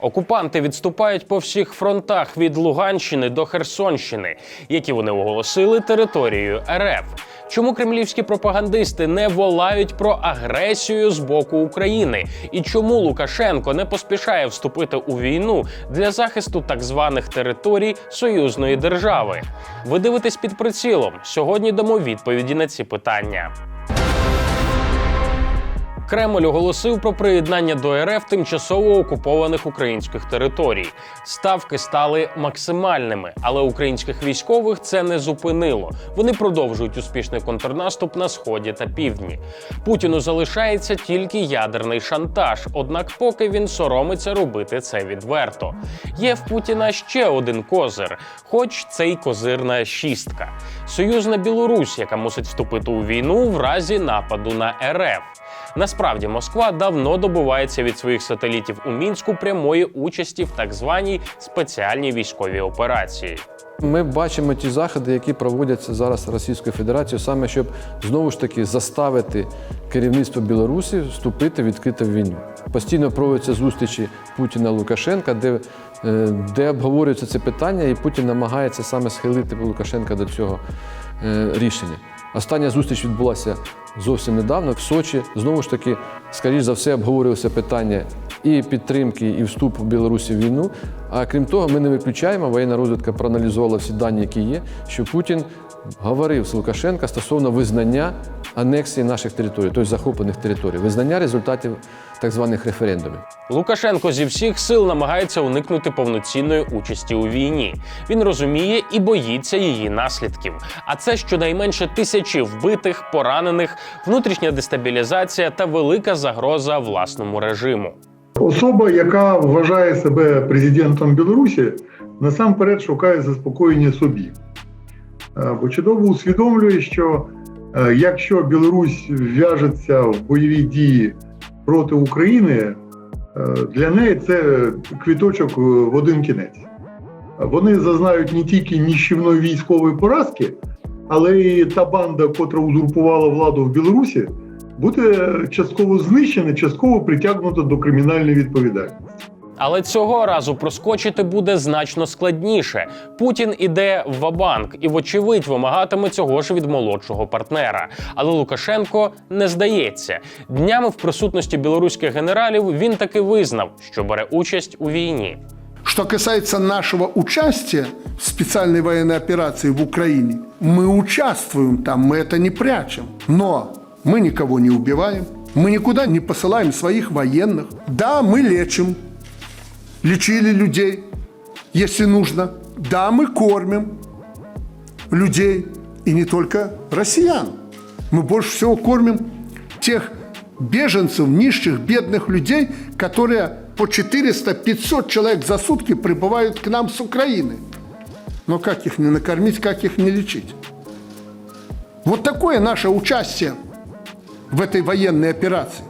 Окупанти відступають по всіх фронтах від Луганщини до Херсонщини, які вони оголосили територією РФ. Чому кремлівські пропагандисти не волають про агресію з боку України? І чому Лукашенко не поспішає вступити у війну для захисту так званих територій союзної держави? Ви дивитесь під прицілом. Сьогодні дамо відповіді на ці питання. Кремль оголосив про приєднання до РФ тимчасово окупованих українських територій. Ставки стали максимальними, але українських військових це не зупинило. Вони продовжують успішний контрнаступ на сході та півдні. Путіну залишається тільки ядерний шантаж, однак поки він соромиться робити це відверто. Є в Путіна ще один козир, хоч це й козирна шістка. Союзна Білорусь, яка мусить вступити у війну в разі нападу на РФ. Насправді Москва давно добувається від своїх сателітів у мінську прямої участі в так званій спеціальній військовій операції. Ми бачимо ті заходи, які проводяться зараз Російською Федерацією, саме щоб знову ж таки заставити керівництво Білорусі вступити відкрито в війну. Постійно проводяться зустрічі Путіна Лукашенка, де, е, де обговорюється це питання, і Путін намагається саме схилити Лукашенка до цього е, рішення. Остання зустріч відбулася зовсім недавно в Сочі. Знову ж таки, скоріш за все, обговорювалося питання і підтримки, і вступу Білорусі в війну. А крім того, ми не виключаємо, воєнна розвідка проаналізувала всі дані, які є, що Путін говорив з Лукашенка стосовно визнання анексії наших територій, тобто захоплених територій, визнання результатів так званих референдумів. Лукашенко зі всіх сил намагається уникнути повноцінної участі у війні. Він розуміє і боїться її наслідків. А це щонайменше тисячі вбитих, поранених, внутрішня дестабілізація та велика загроза власному режиму. Особа, яка вважає себе президентом Білорусі, насамперед шукає заспокоєння собі. Е, Бо чудово усвідомлює, що е, якщо Білорусь в'яжеться в бойові дії проти України, е, для неї це квіточок в один кінець. Вони зазнають не тільки ніщівної військової поразки, але й та банда, котра узурпувала владу в Білорусі, буде частково знищена, частково притягнута до кримінальної відповідальності. Але цього разу проскочити буде значно складніше. Путін іде в вабанк і, вочевидь, вимагатиме цього ж від молодшого партнера. Але Лукашенко не здається. Днями в присутності білоруських генералів він таки визнав, що бере участь у війні. Что касается нашего участия в специальной военной операции в Украине, мы участвуем там, мы это не прячем. Но мы никого не убиваем, мы никуда не посылаем своих военных. Да, мы лечим, Лечили людей, если нужно. Да, мы кормим людей, и не только россиян. Мы больше всего кормим тех беженцев, нищих, бедных людей, которые по 400-500 человек за сутки прибывают к нам с Украины. Но как их не накормить, как их не лечить? Вот такое наше участие в этой военной операции.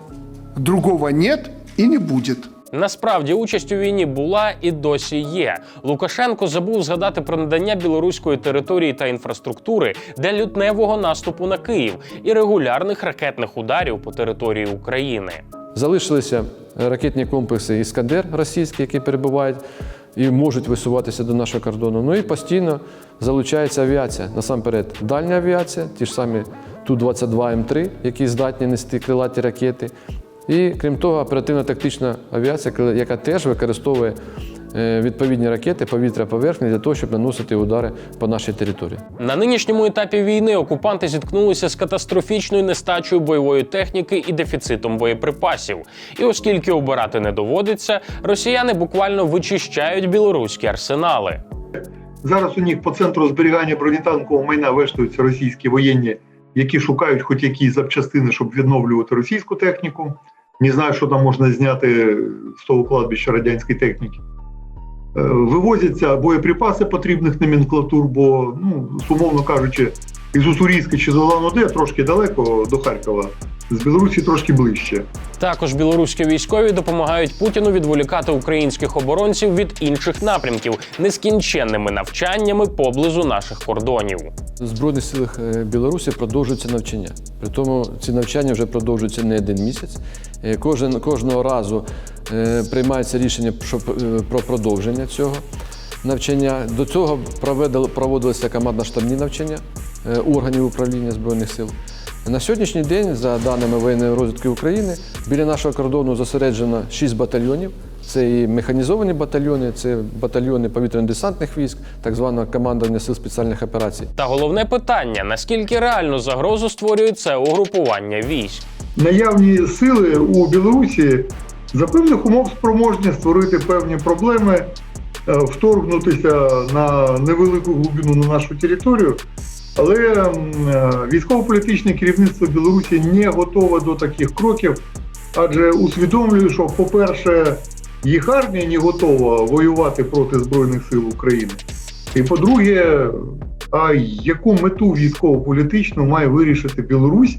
Другого нет и не будет. Насправді участь у війні була і досі є. Лукашенко забув згадати про надання білоруської території та інфраструктури для лютневого наступу на Київ і регулярних ракетних ударів по території України. Залишилися ракетні комплекси Іскандер російські, які перебувають і можуть висуватися до нашого кордону. Ну і постійно залучається авіація. Насамперед, дальня авіація, ті ж самі Ту-22М3, які здатні нести крилаті ракети. І крім того, оперативно-тактична авіація, яка теж використовує е, відповідні ракети повітря поверхні для того, щоб наносити удари по нашій території. На нинішньому етапі війни окупанти зіткнулися з катастрофічною нестачею бойової техніки і дефіцитом боєприпасів. І оскільки обирати не доводиться, росіяни буквально вичищають білоруські арсенали. Зараз у них по центру зберігання бронетанкового майна вештуються російські воєнні, які шукають хоч якісь запчастини, щоб відновлювати російську техніку. Не знаю, що там можна зняти з того кладбища радянської техніки. Е, Вивозяться боєприпаси потрібних номенклатур, бо, ну, сумовно кажучи, із Уссурійська чи з Улан-Удэ трошки далеко до Харкова, з Білорусі трошки ближче. Також білоруські військові допомагають Путіну відволікати українських оборонців від інших напрямків нескінченними навчаннями поблизу наших кордонів. В Збройних силах е, Білорусі продовжуються навчання. При тому ці навчання вже продовжуються не один місяць. Е, Кожен, кожного разу е, приймається рішення про продовження цього навчання. До цього проводилися командно-штабні навчання е, органів управління Збройних сил. На сьогоднішній день, за даними воєнної розвідки України, біля нашого кордону зосереджено 6 батальйонів. Це і механізовані батальйони, це батальйони повітряно-десантних військ, так званого командування сил спеціальних операцій. Та головне питання: наскільки реальну загрозу створює це угрупування військ? Наявні сили у Білорусі за певних умов спроможні створити певні проблеми, е, вторгнутися на невелику глибину на нашу територію. Але е, військово-політичне керівництво Білорусі не готове до таких кроків, адже усвідомлює, що, по-перше, їх армія не готова воювати проти Збройних сил України. І по-друге, а яку мету військово-політичну має вирішити Білорусь,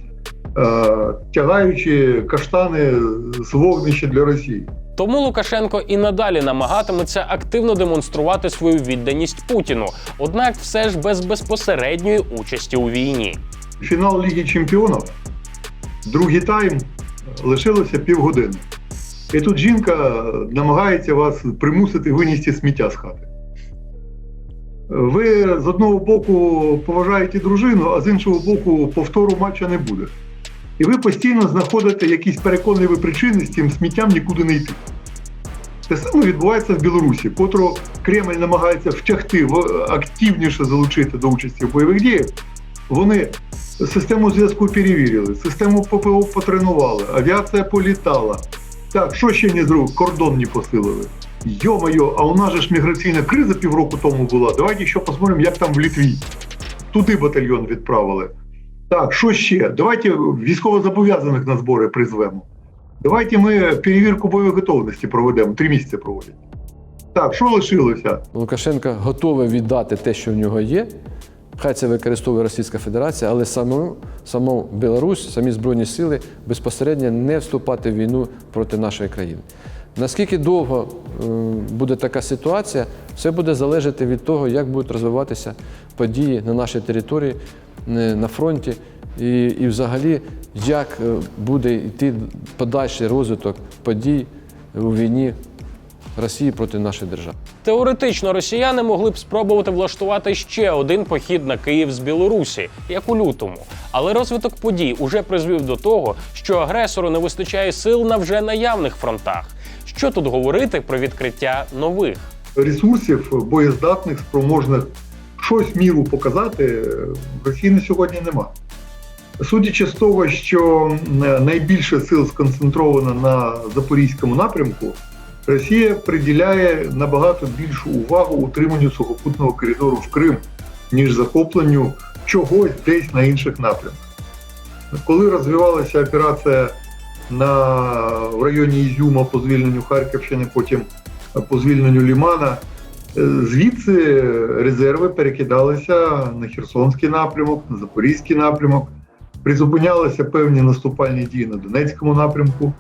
тягаючи каштани з вогнища для Росії? Тому Лукашенко і надалі намагатиметься активно демонструвати свою відданість Путіну, однак все ж без безпосередньої участі у війні. Фінал Ліги Чемпіонів, другий тайм лишилося півгодини. І тут жінка намагається вас примусити винести сміття з хати. Ви з одного боку поважаєте дружину, а з іншого боку повтору матча не буде. І ви постійно знаходите якісь переконливі причини з цим сміттям нікуди не йти. Те саме відбувається в Білорусі, котру Кремль намагається втягти активніше залучити до участі в бойових діях. Вони систему зв'язку перевірили, систему ППО потренували, авіація політала. Так, що ще не зробили? Кордон не посилили. Йо-моє, а у нас же ж міграційна криза півроку тому була. Давайте ще посмотримо, як там в Літві. Туди батальйон відправили. Так, що ще? Давайте військовозобов'язаних на збори призвемо. Давайте ми перевірку бойової готовності проведемо. Три місяці проводять. Так, що лишилося? Лукашенко готовий віддати те, що в нього є. Хай це використовує Російська Федерація, але саму, саму Білорусь, самі Збройні сили безпосередньо не вступати в війну проти нашої країни. Наскільки довго е, буде така ситуація, все буде залежати від того, як будуть розвиватися події на нашій території, е, на фронті, і, і взагалі, як е, буде йти подальший розвиток подій у війні Росії проти нашої держави. Теоретично росіяни могли б спробувати влаштувати ще один похід на Київ з Білорусі, як у лютому. Але розвиток подій уже призвів до того, що агресору не вистачає сил на вже наявних фронтах. Що тут говорити про відкриття нових? ресурсів боєздатних, спроможних щось міру показати, Росії на сьогодні нема. Судячи з того, що найбільше сил сконцентровано на запорізькому напрямку, Росія приділяє набагато більшу увагу утриманню сухопутного коридору в Крим, ніж захопленню чогось десь на інших напрямках. Коли розвивалася операція на, в районі Ізюма по звільненню Харківщини, потім по звільненню Лімана. Е, Звідси резерви перекидалися на Херсонський напрямок, на Запорізький напрямок, призупинялися певні наступальні дії на Донецькому напрямку.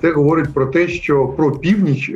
Це говорить про те, що про північ е,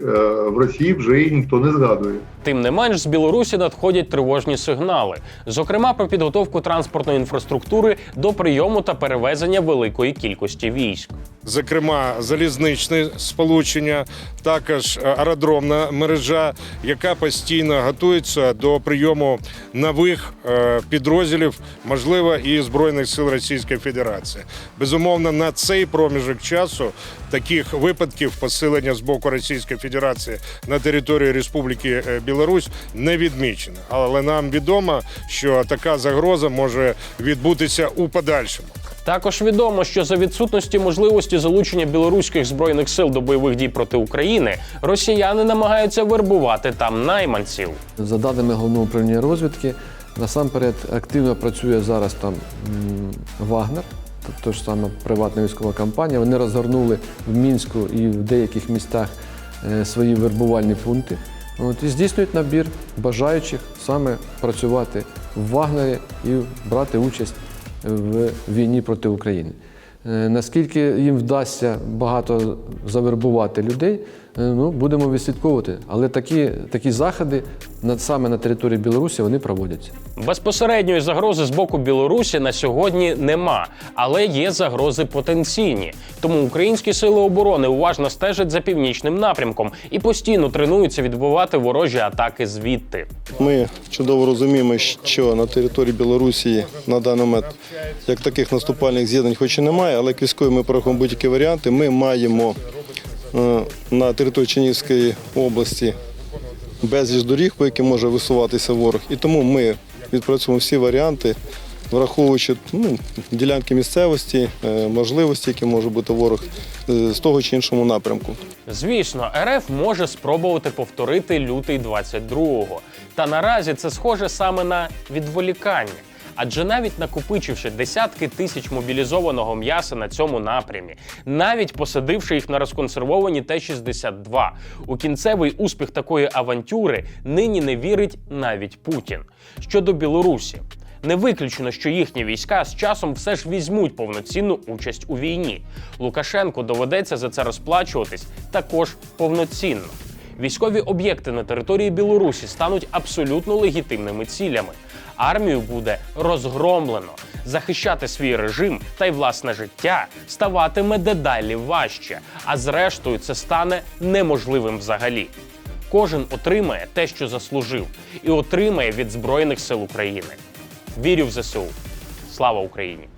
в Росії вже і ніхто не згадує. Тим не менш, з Білорусі надходять тривожні сигнали, зокрема про підготовку транспортної інфраструктури до прийому та перевезення великої кількості військ. Зокрема залізничне сполучення, також е, аеродромна мережа, яка постійно готується до прийому нових е, підрозділів, можливо, і збройних сил Російської Федерації. Безумовно, на цей проміжок часу таких випадків посилення з боку Російської Федерації на території Республіки е, Білорусь не відмічено. Але нам відомо, що така загроза може відбутися у подальшому. Також відомо, що за відсутності можливості залучення білоруських збройних сил до бойових дій проти України росіяни намагаються вербувати там найманців. За даними головного управління розвідки, насамперед активно працює зараз там Вагнер, тобто ж саме приватна військова компанія. Вони розгорнули в Мінську і в деяких містах е, свої вербувальні пункти. От, і здійснюють набір бажаючих саме працювати в Вагнері і брати участь в війні проти України. Е, Наскільки їм вдасться багато завербувати людей, ну, будемо відслідковувати. Але такі, такі заходи на, саме на території Білорусі вони проводяться. Безпосередньої загрози з боку Білорусі на сьогодні нема, але є загрози потенційні. Тому українські сили оборони уважно стежать за північним напрямком і постійно тренуються відбивати ворожі атаки звідти. Ми чудово розуміємо, що на території Білорусі на даний момент як таких наступальних з'єднань, хоч і немає, але як військові ми порахуємо будь-які варіанти. Ми маємо е, на території Чернігівської області безліч доріг, по яким може висуватися ворог. І тому ми відпрацюємо всі варіанти, враховуючи ну, ділянки місцевості, е, можливості, які може бути ворог е, з того чи іншого напрямку. Звісно, РФ може спробувати повторити лютий 22-го. Та наразі це схоже саме на відволікання. Адже навіть накопичивши десятки тисяч мобілізованого м'яса на цьому напрямі, навіть посадивши їх на розконсервовані Т-62, у кінцевий успіх такої авантюри нині не вірить навіть Путін. Щодо Білорусі, не виключено, що їхні війська з часом все ж візьмуть повноцінну участь у війні. Лукашенку доведеться за це розплачуватись також повноцінно. Військові об'єкти на території Білорусі стануть абсолютно легітимними цілями. Армію буде розгромлено. Захищати свій режим та й власне життя ставатиме дедалі важче, а зрештою це стане неможливим взагалі. Кожен отримає те, що заслужив, і отримає від Збройних сил України. Вірю в ЗСУ. Слава Україні!